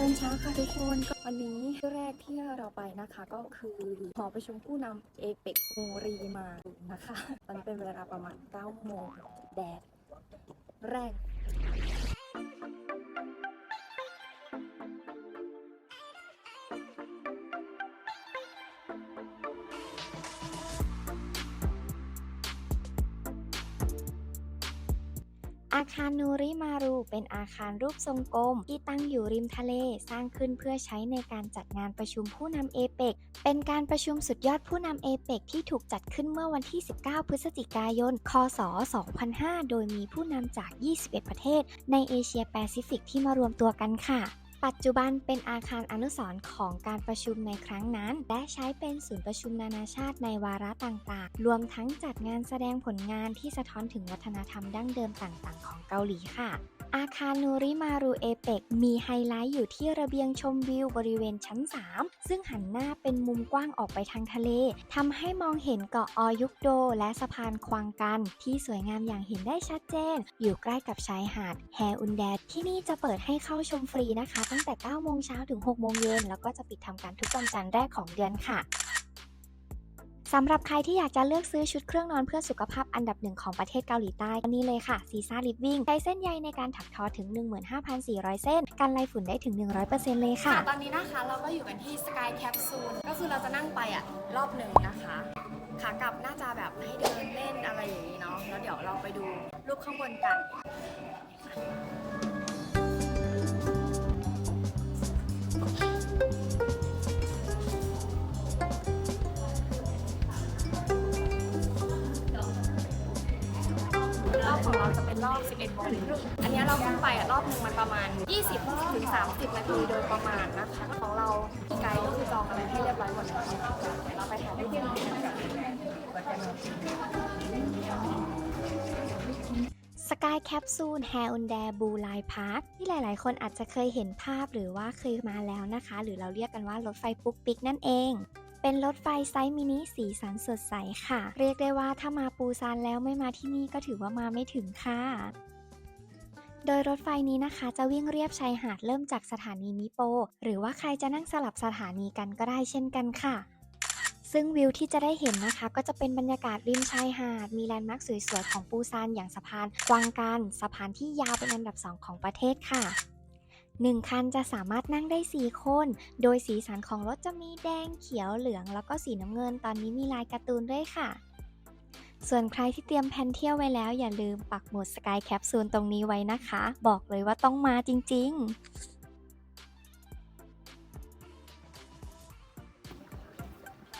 ตอนเช้าค่ะทุกคนก็วันนี้ที่แรกที่เราไปนะคะ ก็คือหอประชุมผู้นำเอเปกโมรีมานะคะ ตอนนี้เป็นเวลาประมาณ9โมงแดดแรง อาคารนูริมารูเป็นอาคารรูปทรงกลม ที่ตั้งอยู่ริมทะเล สร้างขึ้นเพื่อใช้ในการจัดงานประชุมผู้นำเอเปกเป็นการประชุมสุดยอดผู้นำเอเปกที่ถูกจัดขึ้นเมื่อวันที่ 19 พฤศจิกายน คศ 2005 โดยมีผู้นำจาก 21 ประเทศ ในเอเชียแปซิฟิกที่มารวมตัวกันค่ะ ปัจจุบันเป็นอาคารอนุสรณ์ของการประชุมในครั้งนั้น และใช้เป็นศูนย์ประชุมนานาชาติในวาระต่างๆ รวมทั้งจัดงานแสดงผลงานที่สะท้อนถึงวัฒนธรรมดั้งเดิมต่างๆ ของเกาหลีค่ะ อาคารนูริมารูเอเปกมีไฮไลท์อยู่ที่ระเบียงชมวิวบริเวณชั้น 3 ซึ่งหันหน้าเป็นมุมกว้างออกไปทางทะเลทำให้มองเห็นเกาะออยุกโด และสะพานควางกัน ที่สวยงามอย่างเห็นได้ชัดเจน อยู่ใกล้กับชายหาดแฮอุนแดดที่นี่จะเปิดให้เข้าชมฟรีนะคะ ตั้งแต่9โมงเช้าถึง6โมงเย็นแล้วก็จะปิดทำการทุกวันจันทร์แรกของเดือนค่ะ สำหรับใครที่อยากจะเลือกซื้อชุดเครื่องนอนเพื่อสุขภาพอันดับหนึ่งของประเทศเกาหลีใต้นี่เลยค่ะซีซ่าลิฟวิ่งใช้เส้นใยในการถักทอถึง 15,400 เส้น กันลายฝุ่นได้ถึง 100%เลยค่ะ ตอนนี้นะคะเราก็อยู่กันที่สกายแคปซูลก็คือเราจะนั่งไปอะรอบหนึ่งนะคะขากลับน่าจะแบบให้เดินเล่นอะไรอย่างนี้เนาะแล้วเดี๋ยวเราไปดูรูปข้างบนกัน ราจะเป็นรอบ 11โมงครึ่งอันนี้เราขึ้นไปอะรอบหนึ่งมันประมาณ 20ถึง30 นาทีโดยประมาณนะคะของเราไกด์ก็คือจองอะไรให้เรียบร้อยหมดแล้วเดี๋ยวเราไปถ่ายรูปกันสกายแคปซูลแฮอุนแดบูไลพาร์คที่หลาย ๆ คนอาจจะเคยเห็นภาพหรือว่าเคยมาแล้วนะคะ หรือเราเรียกกันว่ารถไฟปุ๊กปิกนั่นเอง เป็นรถไฟไซส์มินิสีสันสดใสค่ะ เรียกได้ว่าถ้ามาปูซานแล้วไม่มาที่นี่ก็ถือว่ามาไม่ถึงค่ะ โดยรถไฟนี้นะคะ จะวิ่งเรียบชายหาดเริ่มจากสถานีมิโป หรือว่าใครจะนั่งสลับสถานีกันก็ได้เช่นกันค่ะซึ่งวิวที่จะได้เห็นนะคะ ก็จะเป็นบรรยากาศริมชายหาด มีแลนด์มาร์คสวยๆของปูซานอย่างสะพานกวางกันสะพานที่ยาวเป็นอันดับ 2 ของประเทศค่ะ 1 คันจะสามารถนั่งได้ 4 คน โดยสีสันของรถจะมีแดง เขียวเหลือง แล้วก็สีน้ำเงิน ตอนนี้มีลายการ์ตูนด้วยค่ะ ส่วนใครที่เตรียมแผนเที่ยวไว้แล้ว อย่าลืมปักหมุดสกายแคปซูลตรงนี้ไว้นะคะ บอกเลยว่าต้องมาจริง ๆ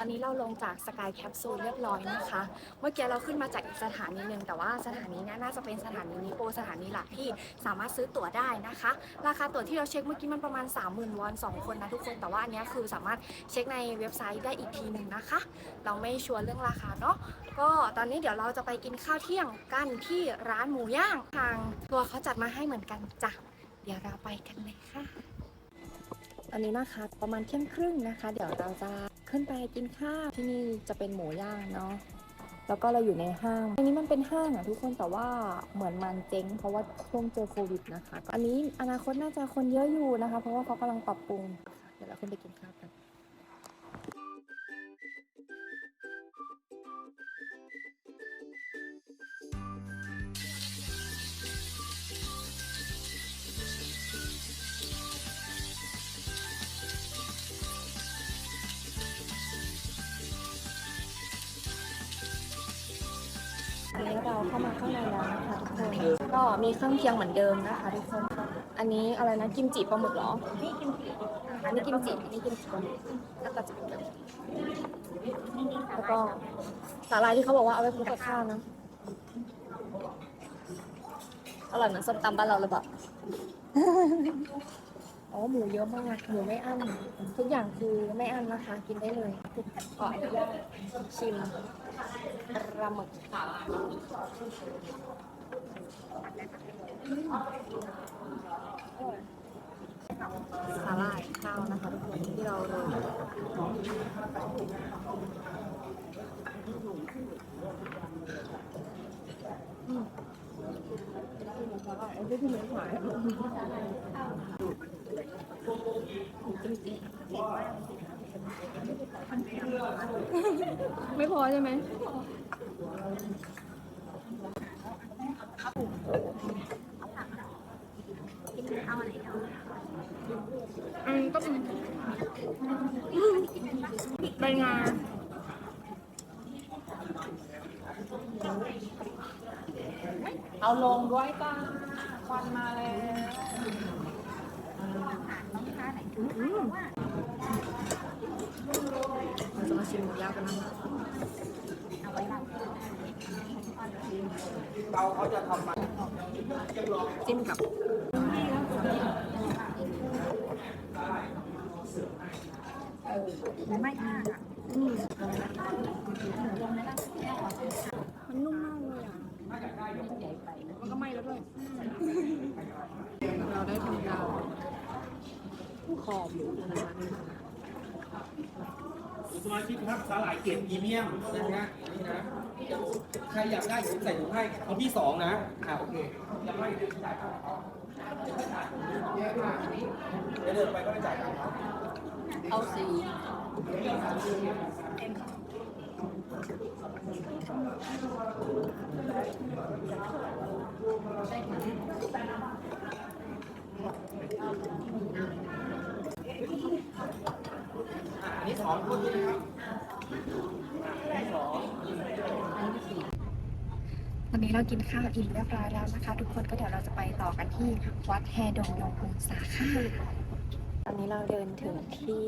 ตอนนี้เราลงจากสกายแคปซูลเรียบร้อยนะคะ เมื่อกี้เราขึ้นมาจากอีกสถานีหนึ่งแต่ว่าสถานีนี้น่าจะเป็นสถานีนิโปสถานีหลักที่สามารถซื้อตั๋วได้นะคะ ราคาตั๋วที่เราเช็คเมื่อกี้มันประมาณ 30,000วอน2คนนะทุกคนแต่ว่าอันนี้คือสามารถเช็คในเว็บไซต์ได้อีกทีหนึ่งนะคะ เราไม่ชัวร์เรื่องราคาเนาะก็ตอนนี้เดี๋ยวเราจะไปกินข้าวเที่ยงกันที่ร้านหมูย่างทางตัวเขาจัดมาให้เหมือนกันจ้ะเดี๋ยวเราไปกันเลยค่ะ ตอนนี้นะคะประมาณเที่ยงครึ่งนะคะ เดี๋ยวเราจะขึ้นไปกินข้าวที่นี่จะเป็นหมูย่างเนาะแล้วก็เราอยู่ในห้างอันนี้มันเป็นห้างอะทุกคนแต่ว่าเหมือนมันเจ๊งเพราะว่าช่วงเจอโควิดนะคะอันนี้อนาคตน่าจะคนเยอะอยู่นะคะ เพราะว่าเขากำลังปรับปรุง เดี๋ยวเราขึ้นไปกินข้าว เข้ามาข้างในแล้วนะคะทุกคนก็มีเครื่องเคียงเหมือนเดิมนะคะทุกคน อันนี้อะไรนะกิมจิปลาหมึกเหรอนี่กิมจิอันนี้กิมจิอันนี้กิมจิปลาหมึกแล้วก็จะเป็นแบบแล้วก็สาลายที่เขาบอกว่าเอาไว้คลุกกับข้าวนะอร่อยเหมือนส้มตำบ้านเราเลยแบบ อ๋อหมูเยอะมากหมูไม่อั้นทุกอย่างคือไม่อั้นนะคะกินได้เลยขออนุญาตชิมปลาหมึกสาหร่ายข้าวนะคะทุกคนที่เราโรยอืมอันนี้ที่เหมือนหวาน ไม่พอใช่ไหมอืมก็เป็นใบงาเอาลงด้วยจ้าควันมาแล้ว เราจะมาชิมหมูย่างกันนะเตาเขาจะทำมาจิ้มกับไม่มากอะมันนุ่มมากเลยอะมันก็ไหม้แล้วด้วย เราได้ทำยาวข อบอยู่นะคะนี่สมาชิกครับสาหร่ายเกรดพรีเมียมนะฮะนี่นะใครอยากได้เดี๋ยวผมใส่ถุงให้เอาพี่สองนะอ่าโอเคอยากได้เดี๋ยวจ่ายค่าเขาเดี๋ยวเดินไปก็ไปจ่ายค่าเขาเอาสีอ่า อันนี้สองคนนี้นะครับอันนี้สองตอนนี้เรากินข้าวอิ่มเรียบร้อยแล้วนะคะ ทุกคนก็เดี๋ยวเราจะไปต่อกันที่วัดแฮดงยงพงษาค่ะตอนนี้เราเดินถึงที่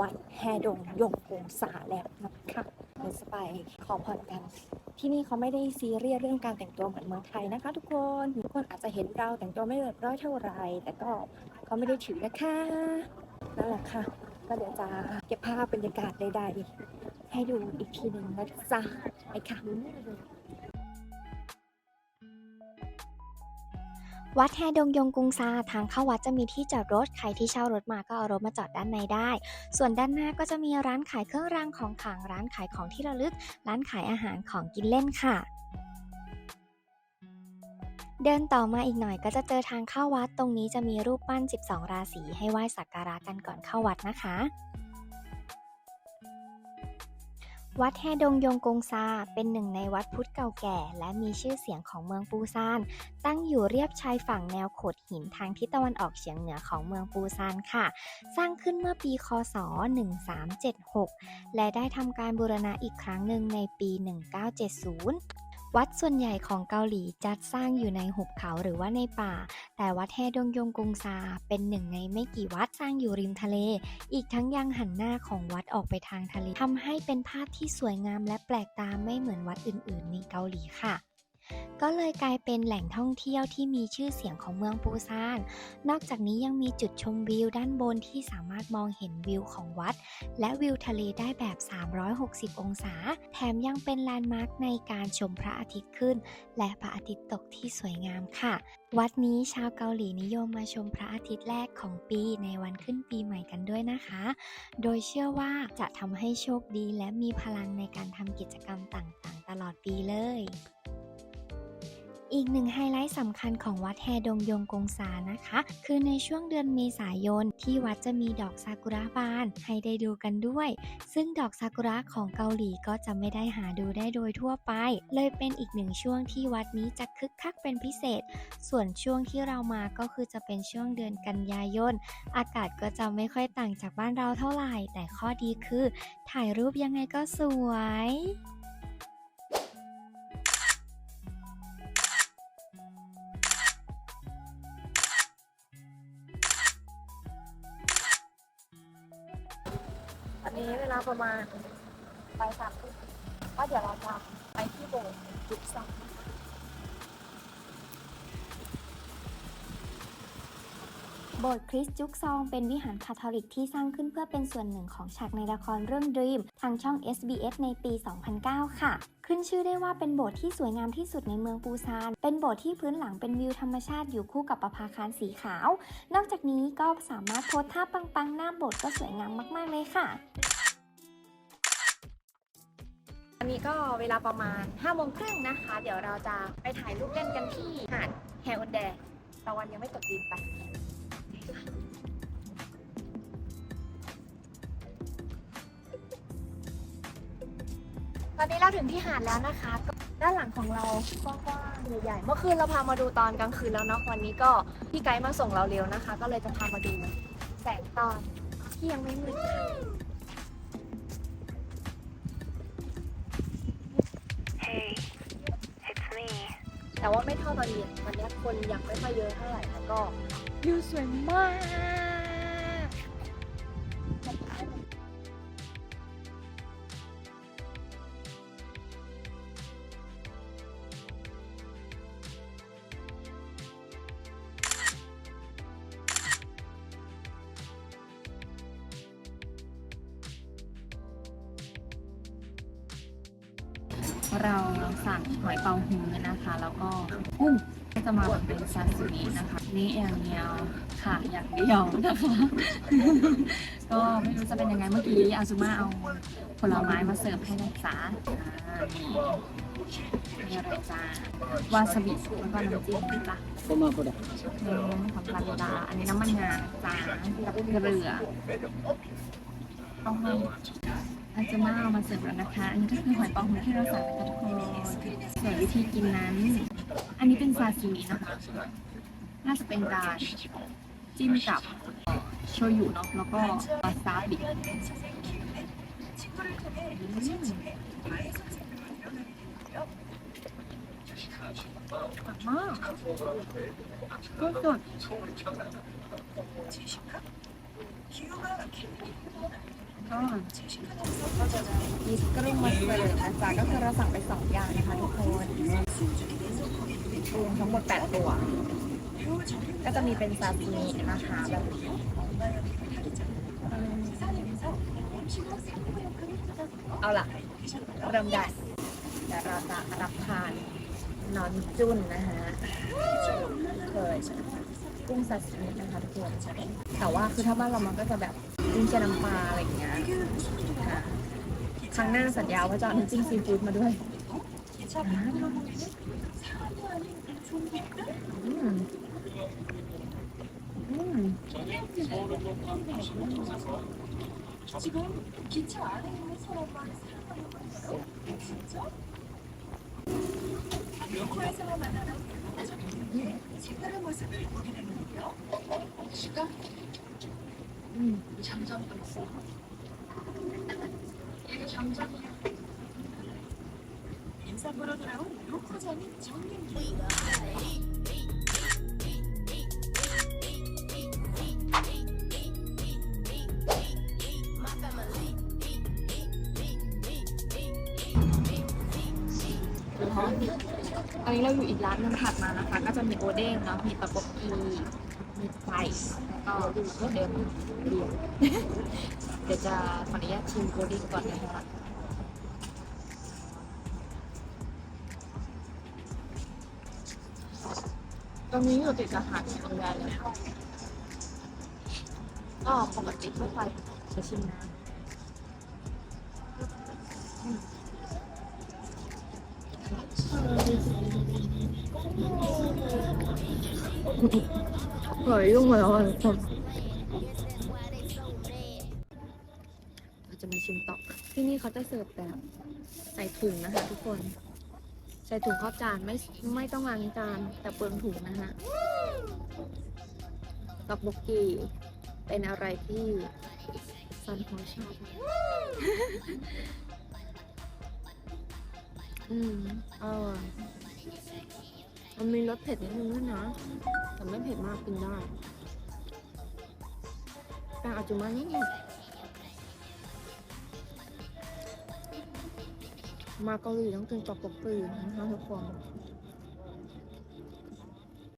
วัดแฮดงยงพงษาแล้วนะคะเดี๋ยวจะไปขอพรกันที่นี่เขาไม่ได้ซีเรียสเรื่องการแต่งตัวเหมือนเมืองไทยนะคะ ทุกคนทุกคนอาจจะเห็นเราแต่งตัวไม่เรียบร้อยเท่าไหร่แต่ก็ เขาไม่ได้ถือนะคะนั่นแหละค่ะ ก็เดี๋ยวจะเก็บภาพบรรยากาศใดๆให้ดูอีกทีหนึ่งนะจ๊ะไปค่ะวัดแฮดงยงกุงซาทางเข้าวัดจะมีที่จอดรถใครที่เช่ารถมาก็เอารถมาจอดด้านในได้ ส่วนด้านหน้าก็จะมีร้านขายเครื่องรางของขลังร้านขายของที่ระลึก ร้านขายอาหารของกินเล่นค่ะ เดินต่อมาอีกหน่อยก็จะเจอทางเข้าวัดตรงนี้จะมีรูปปั้น 12 ราศีให้ไหว้สักการะกันก่อนเข้าวัดนะคะ วัดแฮดงยงกงซาเป็นหนึ่งในวัดพุทธเก่าแก่ และมีชื่อเสียงของเมืองปูซาน ตั้งอยู่เรียบชายฝั่งแนวโขดหินทางทิศตะวันออกเฉียงเหนือของเมืองปูซานค่ะ สร้างขึ้นเมื่อปีคศ 1376 และได้ทำการบูรณะอีกครั้งหนึ่งในปี 1970 วัดส่วนใหญ่ของเกาหลีจัดสร้างอยู่ในหุบเขาหรือว่าในป่า แต่วัดแฮดงยงกงซาเป็นหนึ่งในไม่กี่วัดสร้างอยู่ริมทะเล อีกทั้งยังหันหน้าของวัดออกไปทางทะเลทำให้เป็นภาพที่สวยงามและแปลกตาไม่เหมือนวัดอื่น ๆ ในเกาหลีค่ะ ก็เลยกลายเป็นแหล่งท่องเที่ยวที่มีชื่อเสียงของเมืองปูซาน นอกจากนี้ยังมีจุดชมวิวด้านบนที่สามารถมองเห็นวิวของวัด และวิวทะเลได้แบบ 360 องศา แถมยังเป็นแลนด์มาร์คในการชมพระอาทิตย์ขึ้น และพระอาทิตย์ตกที่สวยงามค่ะ วัดนี้ชาวเกาหลีนิยมมาชมพระอาทิตย์แรกของปีในวันขึ้นปีใหม่กันด้วยนะคะ โดยเชื่อว่าจะทำให้โชคดีและมีพลังในการทำกิจกรรมต่างๆ ตลอดปีเลย อีกหนึ่งไฮไลท์สำคัญของวัดแฮดงยงกงซานะคะ คือในช่วงเดือนเมษายนที่วัดจะมีดอกซากุระบานให้ได้ดูกันด้วย ซึ่งดอกซากุระของเกาหลีก็จะไม่ได้หาดูได้โดยทั่วไป เลยเป็นอีกหนึ่งช่วงที่วัดนี้จะคึกคักเป็นพิเศษ ส่วนช่วงที่เรามาก็คือจะเป็นช่วงเดือนกันยายน อากาศก็จะไม่ค่อยต่างจากบ้านเราเท่าไหร่ แต่ข้อดีคือ ถ่ายรูปยังไงก็สวย นี้เวลาประมาณไปสามทุ่มก็เดี๋ยวเราจะไปที่โบสถ์จุกซังโบสถ์คริสจุกซองเป็นวิหารคาทอลิกที่สร้างขึ้นเพื่อเป็นส่วนหนึ่งของฉากในละครเรื่อง Dream ทางช่อง SBS ในปี 2009 ค่ะ ขึ้นชื่อได้ว่าเป็นโบสถ์ที่สวยงามที่สุดในเมืองปูซาน เป็นโบสถ์ที่พื้นหลังเป็นวิวธรรมชาติอยู่คู่กับประภาคารสีขาว นอกจากนี้ก็สามารถโพสท่าปังๆ หน้าโบสถ์ก็สวยงามมากๆเลยค่ะ อันนี้ก็เวลาประมาณ5้าโมงครึ่งนะคะ เดี๋ยวเราจะไปถ่ายรูปเล่นกันที่หาดแฮอุนแดตะวันยังไม่ตกดินไปตอนนี้เราถึงที่หาดแล้วนะคะ ด้านหลังของเรากว้างใหญ่เมื่อคืนเราพามาดูตอนกลางคืนแล้วเนาะวันนี้ก็พี่ไกด์มาส่งเราเร็วนะคะ ก็เลยจะพามาดูแสงตอนที่ยังไม่มืด แต่ว่าไม่เท่าตอนเย็นวันนี้คนยังไม่ค่อยเยอะเท่าไหร่แล้วก็วิวสวยมาก เราสั่งหอยเปาฮื้อนะคะ แล้วก็กุ้งก็จะมาแบบเป็นซาซิมินะคะ นี่อย่างเดียวค่ะอย่างเดียวนะคะก็ไม่รู้จะเป็นยังไงเมื่อกี้อาซูมาเอาผลไม้มาเสิร์ฟให้นะจ๊ะอ่านี่นี่อะไรจ้าวาซาบิแล้วก็น้ำจิ้มจ้ะก็มาก็ได้อืมของพาราดาอันนี้น้ำมันงาจ้ากับเกลือ เอาให้อาจจะมาเอามาเสิร์ฟแล้วนะคะ อันนี้ก็คือหอยปองที่เราสั่งกันทุกคนส่วนวิธีกินนั้น อันนี้เป็นซาซิมินะคะ น่าจะเป็นการจิ้มกับโชยุเนาะ แล้วก็วาซาบิอืมอร่อยมากก็สด ก็มีกรุ้งมาเสิร์ฟนะจ๊ะก็คือเราสั่งไปสองอย่างนะคะทุกคนรวมทั้งหมดแปดตัว ก็จะมีเป็นซาซิมินะคะแบบนี้เอาล่ะ เริ่มได้เดี๋ยวเราจะรับทานนอนจุนนะฮะเคย กุ้งซาซิมินะคะทุกคนแต่ว่าคือถ้าบ้านเรามันก็จะแบบกุ้งเจน้ำปลาอะไรอย่างเงี้ยค่ะครั้งหน้าสัญญาว่าจะเอาน้ำจิ้มซีฟู้ดมาด้วยอืมอืมอืม 색다른 모습을 보게 되는데요. 시간? 음, 잠잠도 있어. 얘가 잠잠이야. 인사 보러 돌아온 로코장인 정민기입니다. 아, อันนี้เราอยู่อีกร้านนึงถัดมานะคะ ก็จะมีโอเด้งเนาะมีตะปบกีมีไก่แล้วก็รสเดิมเดียวเดี๋ยวจะขออนุญาตชิมโอเด้งก่อนนะคะตรงนี้อยู่ติดกับหาดสงแดนเลยก็ปกติทั่วไปจะชิมนะ อร่อยยุ่งเลยอะทุกคนเราจะมาชิมต่อที่นี่เขาจะเสิร์ฟแบบใส่ถุงนะคะ ทุกคน ใส่ถุงครอบจานไม่ไม่ต้องล้างจานแต่เปลืองถุงนะคะตอกบกกีเป็นอะไรที่ซันเขาชอบ อืมอร่อยมันมีรสเผ็ดนิดนึงด้วยนะ แต่ไม่เผ็ดมากกินได้แต่อาจจะมานี่มาเกาหลีต้องกินตอกบกกีนะคะทุกคน